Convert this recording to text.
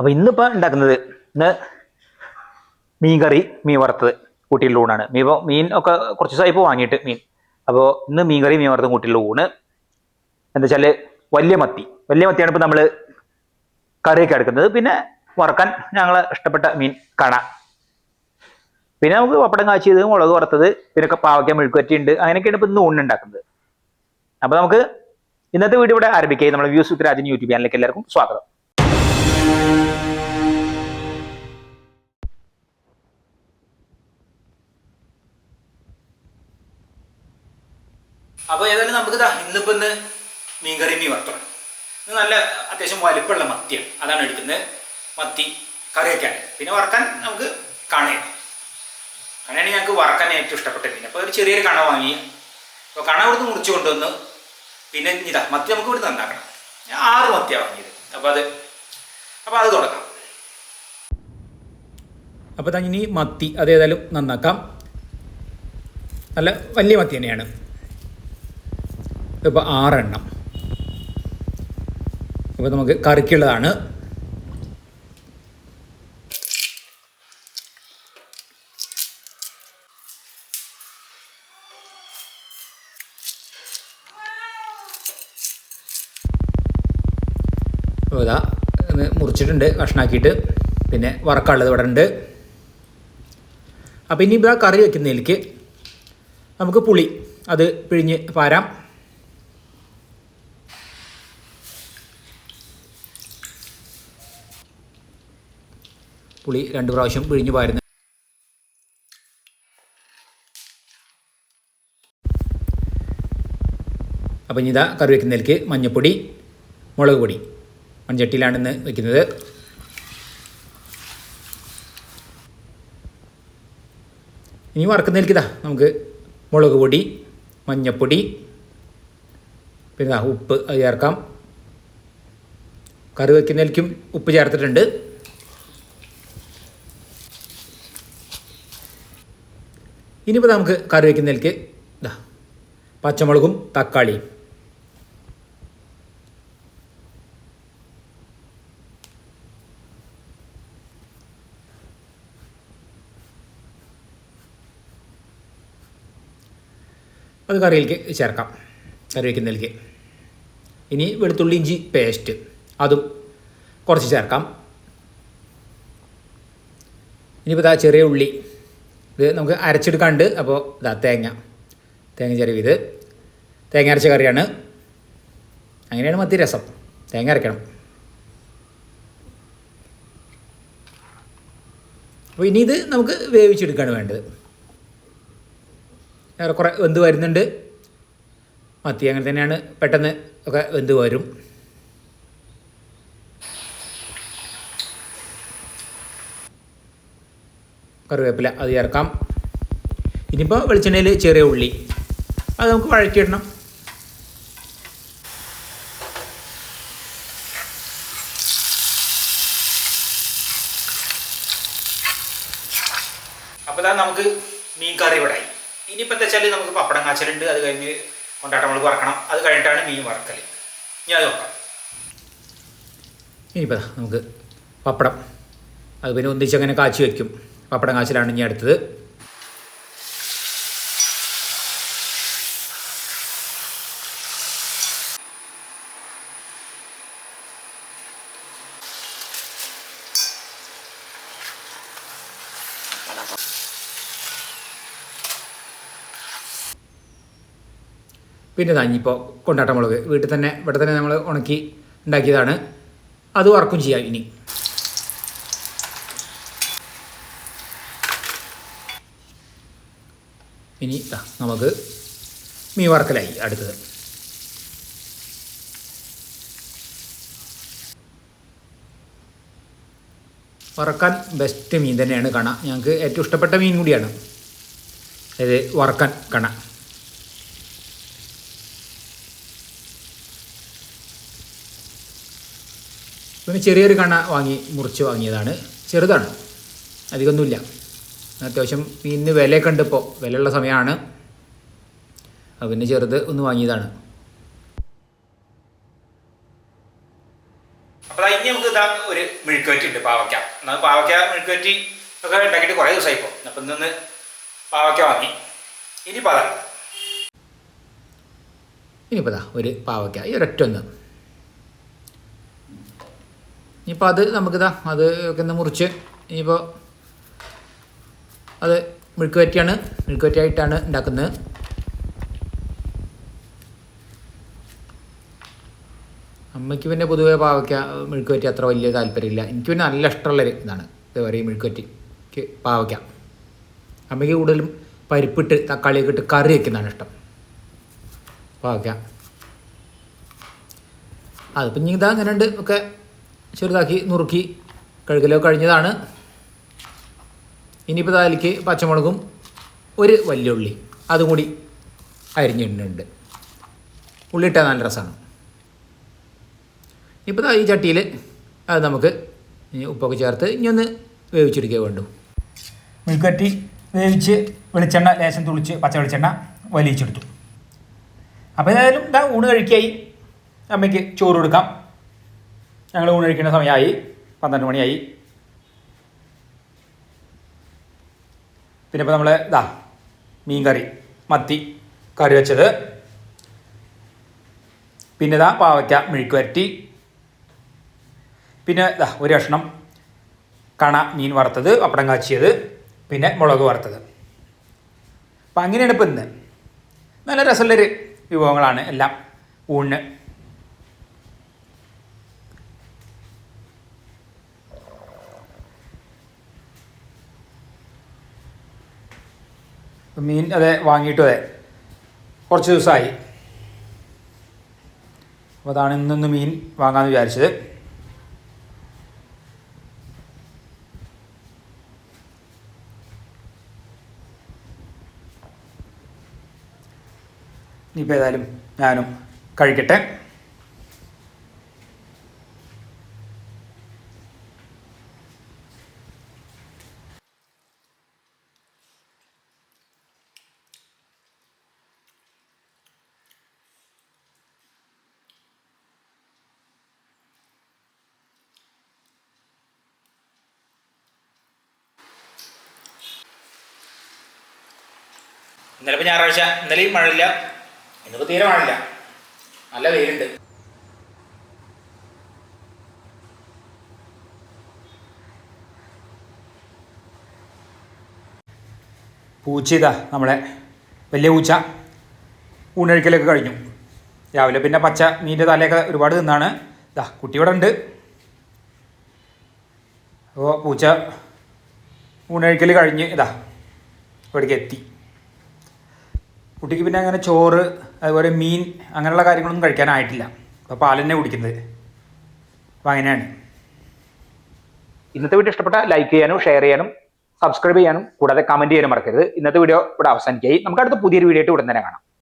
അപ്പോൾ ഇന്നിപ്പോൾ ഉണ്ടാക്കുന്നത് ഇന്ന് മീൻ കറി മീൻ വറുത്തത് കൂട്ടിയുള്ള ഊണാണ്. മീൻ മീൻ ഒക്കെ കുറച്ച് ദിവസമായി ഇപ്പോൾ വാങ്ങിയിട്ട് മീൻ. അപ്പോൾ ഇന്ന് മീൻ കറി മീൻ വറുത്തത് കൂട്ടിയുള്ള ഊണ്. എന്താ വലിയ മത്തി. വലിയ മത്തിയാണ് ഇപ്പോൾ നമ്മൾ കറിയൊക്കെ എടുക്കുന്നത്. പിന്നെ വറക്കാൻ ഞങ്ങളെ ഇഷ്ടപ്പെട്ട മീൻ കണ. പിന്നെ നമുക്ക് പപ്പടം കാച്ചിയത് മുളക് വറുത്തത് പിന്നെ ഒക്കെ പാവയ്ക്ക മെഴുക്കുവറ്റി ഉണ്ട്. അങ്ങനെയൊക്കെയാണ് ഇപ്പോൾ ഇന്ന് ഊണുണ്ടാക്കുന്നത് അപ്പോൾ നമുക്ക് ഇന്നത്തെ വീഡിയോ ഇവിടെ ആരംഭിക്കുകയും നമ്മുടെ വ്യൂസ് ഉത്തരാജൻ രാജൻ യൂട്യൂബ് ചാനലിലേക്ക് എല്ലാവർക്കും സ്വാഗതം. അപ്പോൾ ഏതായാലും നമുക്ക് ഇതാ ഇന്നിപ്പോൾ ഇന്ന് മീൻകറി മീൻ വറുത്താണ് ഇത് നല്ല അത്യാവശ്യം വലിപ്പമുള്ള മത്തിയാണ്. അതാണ് എടുക്കുന്നത്. മത്തി കറിയൊക്കെയാണ്. പിന്നെ വറക്കാൻ നമുക്ക് കണയാണ്. കണയാണ് ഞങ്ങൾക്ക് വറക്കാൻ ഏറ്റവും ഇഷ്ടപ്പെട്ട മീൻ അപ്പോൾ ഒരു ചെറിയൊരു കണ വാങ്ങി. അപ്പോൾ കണ ഇവിടുന്ന് മുറിച്ച് കൊണ്ടുവന്ന് പിന്നെ ഇതാ മത്തി നമുക്ക് ഇവിടുന്ന് നന്നാക്കണം. ഞാൻ ആറ് മത്തിയാണ് വാങ്ങിയത്. അപ്പോൾ അത് അപ്പോൾ അത് തുടങ്ങാം. അപ്പോൾ തന്നെ ഇനി മത്തി അതേതായാലും നന്നാക്കാം. നല്ല വലിയ മത്തി തന്നെയാണ്. ഇപ്പോൾ ആറെണ്ണം. ഇപ്പോൾ നമുക്ക് കറിക്കുള്ളതാണ്. മുറിച്ചിട്ടുണ്ട് കഷ്ണാക്കിയിട്ട്. പിന്നെ വറക്കാനുള്ളത് ഇവിടെ ഉണ്ട്. അപ്പോൾ ഇനി ഇതാ കറി വെക്കുന്നതിലേക്ക് നമുക്ക് പുളി അത് പിഴിഞ്ഞ് പാരാം. പുളി രണ്ട് പ്രാവശ്യം പിഴിഞ്ഞു പാരുന്നത്. അപ്പം ഇതാ കറി വെക്കുന്നതിലേക്ക് മഞ്ഞൾപ്പൊടി മുളക് പൊടി. മൺചട്ടിയിലാണ് ഇന്ന് വെക്കുന്നത്. ഇനി വറക്കുന്നതിലേക്ക് ഇതാ നമുക്ക് മുളക് പൊടി മഞ്ഞൾപ്പൊടി പിന്നെ ഉപ്പ് അത് ചേർക്കാം. കറി വെക്കുന്നതിലേക്കും ഉപ്പ് ചേർത്തിട്ടുണ്ട്. ഇനിയിപ്പോൾ നമുക്ക് കറി വയ്ക്കുന്നതിലേക്ക് ഇതാ പച്ചമുളകും തക്കാളിയും. അത് കറിയിലേക്ക് ചേർക്കാം. കറി വയ്ക്കുന്നതിലേക്ക് ഇനി വെളുത്തുള്ളി ഇഞ്ചി പേസ്റ്റ്. അതും കുറച്ച് ചേർക്കാം. ഇനിയിപ്പോൾ ചെറിയ ഉള്ളി. ഇത് നമുക്ക് അരച്ചെടുക്കാണ്ട് അപ്പോൾ ഇതാ തേങ്ങ. തേങ്ങ ചെറിയത് തേങ്ങ അരച്ച കറിയാണ്. അങ്ങനെയാണ് മത്തി രസം. തേങ്ങ അരക്കണം. അപ്പോൾ ഇനി ഇത് നമുക്ക് വേവിച്ചെടുക്കുകയാണ് വേണ്ടത്. ഏറെക്കുറെ വെന്ത് വരുന്നുണ്ട്. മത്തി അങ്ങനെ തന്നെയാണ് പെട്ടെന്ന് ഒക്കെ വെന്ത് വരും. കറിവേപ്പില അത് ചേർക്കാം. ഇനിയിപ്പോൾ വെളിച്ചെണ്ണയിൽ ചെറിയ ഉള്ളി. അത് നമുക്ക് വഴറ്റിയിടണം. അപ്പോൾ ഇതാ നമുക്ക് മീൻ കറി ഇവിടെ ആയി. ഇനിയിപ്പോൾ എന്താ വെച്ചാൽ നമുക്ക് പപ്പടം കാച്ചലുണ്ട്. അത് കഴിഞ്ഞ് കൊണ്ടാട്ടം നമ്മൾ വറക്കണം. അത് കഴിഞ്ഞിട്ടാണ് മീൻ വറക്കൽ ഇനി അത് നോക്കാം. ഇനിയിപ്പോൾ നമുക്ക് പപ്പടം. അത് പിന്നെ ഒന്നിച്ച് അങ്ങനെ കാച്ചി വയ്ക്കും പപ്പടം കാച്ചിലാണ് ഇനി അടുത്തത്. പിന്നെ ഇതാ കൊണ്ടാട്ട മുളക് വീട്ടിൽ തന്നെ ഇവിടെ തന്നെ നമ്മൾ ഉണക്കി ഉണ്ടാക്കിയതാണ്. അത് വർക്കും ചെയ്യാം ഇനി. ഇനി നമുക്ക് മീൻ വറക്കലായി അടുത്തത്. വറക്കാൻ ബെസ്റ്റ് മീൻ തന്നെയാണ് കണ. ഞങ്ങൾക്ക് ഏറ്റവും ഇഷ്ടപ്പെട്ട മീൻ കൂടിയാണ്. അതായത് വറക്കാൻ കണ. പിന്നെ ചെറിയൊരു കണ വാങ്ങി മുറിച്ച് വാങ്ങിയതാണ്. ചെറുതാണ്. അധികമൊന്നുമില്ല. അത്യാവശ്യം മീനിന് വിലയൊക്കെ ഉണ്ട് ഇപ്പോൾ വിലയുള്ള സമയമാണ്. അപ്പം പിന്നെ ചെറുത് ഒന്ന് വാങ്ങിയതാണ്. അപ്പോൾ ഇനി നമുക്ക് ഇതാ ഒരു മെഴുക്കുവറ്റി ഉണ്ട് പാവയ്ക്ക. എന്നാൽ പാവയ്ക്ക മെഴുക്കുവറ്റി ഒക്കെ ഉണ്ടാക്കിയിട്ട് കുറേ ദിവസമായി ഇപ്പോൾ അപ്പം ഇന്ന് പാവയ്ക്ക വാങ്ങി. ഇനി പതാ ഇനിയിപ്പോൾ ദാ ഒരു പാവയ്ക്ക ഈ ഒരൊറ്റ ഒന്ന്. ഇനിയിപ്പോൾ അത് നമുക്കിതാ അത് ഒക്കെ ഒന്ന് മുറിച്ച് ഇനിയിപ്പോൾ അത് മെഴുക്കുവറ്റിയാണ് മെഴുക്കുവറ്റിയായിട്ടാണ് ഉണ്ടാക്കുന്നത്. അമ്മയ്ക്ക് പിന്നെ പൊതുവേ പാവയ്ക്ക മെഴുക്കുവറ്റി അത്ര വലിയ താല്പര്യമില്ല. എനിക്ക് പിന്നെ നല്ല ഇഷ്ടമുള്ളൊരു ഇതാണ്. എന്താ പറയുക മെഴുക്കുവറ്റിക്ക് പാവയ്ക്ക. അമ്മയ്ക്ക് കൂടുതലും പരിപ്പിട്ട് തക്കാളിയൊക്കെ ഇട്ട് കറി വയ്ക്കുന്നതാണ് ഇഷ്ടം. പാവയ്ക്ക. അതിപ്പം ഇനി ഇതാ അങ്ങനെ ഉണ്ട് ഒക്കെ ചെറുതാക്കി നുറുക്കി കഴുകലോ കഴിഞ്ഞതാണ്. ഇനിയിപ്പോൾ അതിലേക്ക് പച്ചമുളകും ഒരു വലിയ ഉള്ളി. അതും കൂടി അരിഞ്ഞിടുന്നുണ്ട് ഉള്ളി ഇട്ടാൽ നല്ല രസമാണ് ഇപ്പോൾ ഈ ചട്ടിയിൽ അത് നമുക്ക് ഉപ്പൊക്കെ ചേർത്ത് ഇനി ഒന്ന് വേവിച്ചെടുക്കുക വേണ്ടു. മുൽക്കട്ടി വേവിച്ച് വെളിച്ചെണ്ണ ലേശം തുളിച്ച് പച്ച വെളിച്ചെണ്ണ വലിയിച്ചെടുത്തു. അപ്പോൾ ഏതായാലും ഇതാ ഊണ് കഴിക്കായി. അമ്മയ്ക്ക് ചോറ് കൊടുക്കാം. ഞങ്ങൾ ഊണ് കഴിക്കുന്ന സമയമായി. പന്ത്രണ്ട് മണിയായി. പിന്നെ ഇപ്പോൾ നമ്മൾ ഇതാ മീൻ കറി മത്തി കറി വെച്ചത്. പിന്നെ ഇതാ പാവയ്ക്ക മെഴുക്ക് വരട്ടി. പിന്നെ ഇതാ ഒരു കഷ്ണം കണ മീൻ വറുത്തത് പപ്പടം കാച്ചിയത് പിന്നെ മുളക് വറുത്തത്. അപ്പം അങ്ങനെയാണ് ഇപ്പം ഇന്ന്. നല്ല രസമുള്ളൊരു വിഭവങ്ങളാണ് എല്ലാം. ഊണിന് മീൻ അതെ വാങ്ങിയിട്ട് അതെ. കുറച്ച് ദിവസമായി. അപ്പോൾ അതാണ് ഇന്നൊന്ന് മീൻ വാങ്ങാമെന്ന് വിചാരിച്ചത്. ഇനിയിപ്പോൾ ഏതായാലും ഞാനും കഴിക്കട്ടെ. ഇന്നലെ ഇപ്പോൾ ഞായറാഴ്ച ഇന്നലെയും മഴയില്ല. ഇന്നിപ്പോൾ തീരെ മഴയില്ല. നല്ല വെയിലുണ്ട്. പൂച്ച ഇതാ നമ്മളെ. വലിയ പൂച്ച. ഊണഴിക്കലൊക്കെ കഴിഞ്ഞു. രാവിലെ പിന്നെ പച്ച മീന്റെ തലയൊക്കെ ഒരുപാട് തിന്നാണ്. ഇതാ കുട്ടി ഇവിടെ ഉണ്ട്. അപ്പോൾ പൂച്ച ഊണഴിക്കൽ കഴിഞ്ഞ് ഇതാ ഇവിടേക്ക് എത്തി. കുട്ടിക്ക് പിന്നെ അങ്ങനെ ചോറ് അതുപോലെ മീൻ അങ്ങനെയുള്ള കാര്യങ്ങളൊന്നും കഴിക്കാനായിട്ടില്ല. അപ്പോൾ പാൽ തന്നെ കുടിക്കുന്നത്. അപ്പോൾ അങ്ങനെയാണ്. ഇന്നത്തെ വീഡിയോ ഇഷ്ടപ്പെട്ട ലൈക്ക് ചെയ്യാനും ഷെയർ ചെയ്യാനും സബ്സ്ക്രൈബ് ചെയ്യാനും കൂടാതെ കമന്റ് ചെയ്യാനും മറക്കരുത്. ഇന്നത്തെ വീഡിയോ ഇവിടെ അവസാനിക്കായി നമുക്ക് അടുത്ത പുതിയൊരു വീഡിയോ ആയിട്ട് ഉടൻ തന്നെ കാണാം.